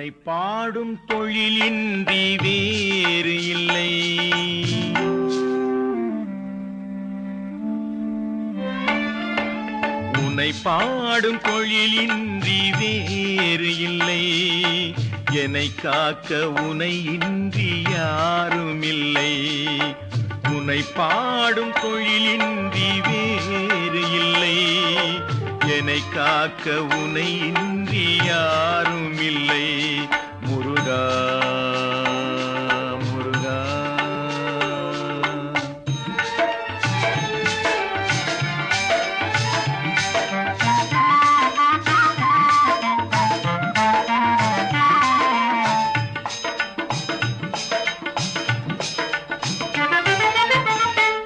உன்னை பாடும் தொழிலின்றி வேறு இல்லை. உன்னை பாடும் தொழிலின்றி வேறு இல்லை. என்னை காக்க உனை இன்றி யாரும் இல்லை உன்னை பாடும் தொழிலின்றி வேறு இல்லை. என்னை காக்க உனை இன்றி யாரும் இல்லை முருகா முருகா.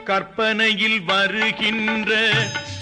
கற்பனையில் வருகின்ற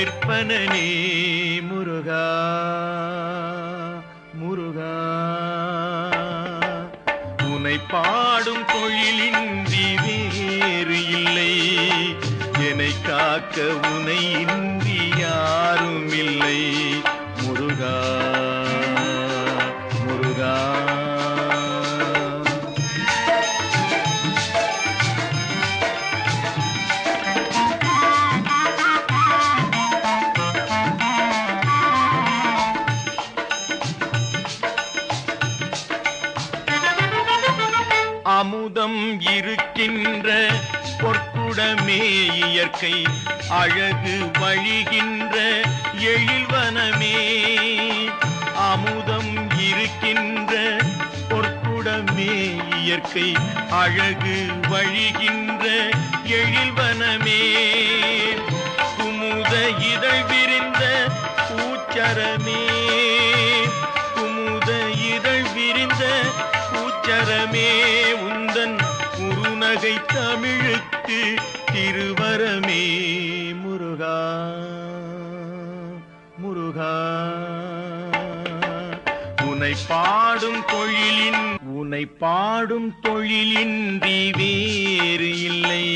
விற்பனனே முருகா முருகா. உனை பாடும் தொழிலின்றி வேறு இல்லை. என்னை காக்க உனை இன்றி யாரும் இல்லை. முருகா. அமுதம் இருக்கின்ற பொற்குடமே இயற்கை அழகு வழிகின்ற எழில்வனமே அமுதம் இருக்கின்ற பொற்குடமே இயற்கை அழகு வழிகின்ற எழில்வனமே குறுநகை தமிழுக்கு திருவரமே முருகா முருகா. உனை பாடும் தொழிலின் உனை பாடும் தொழிலின்றி வேறு இல்லை.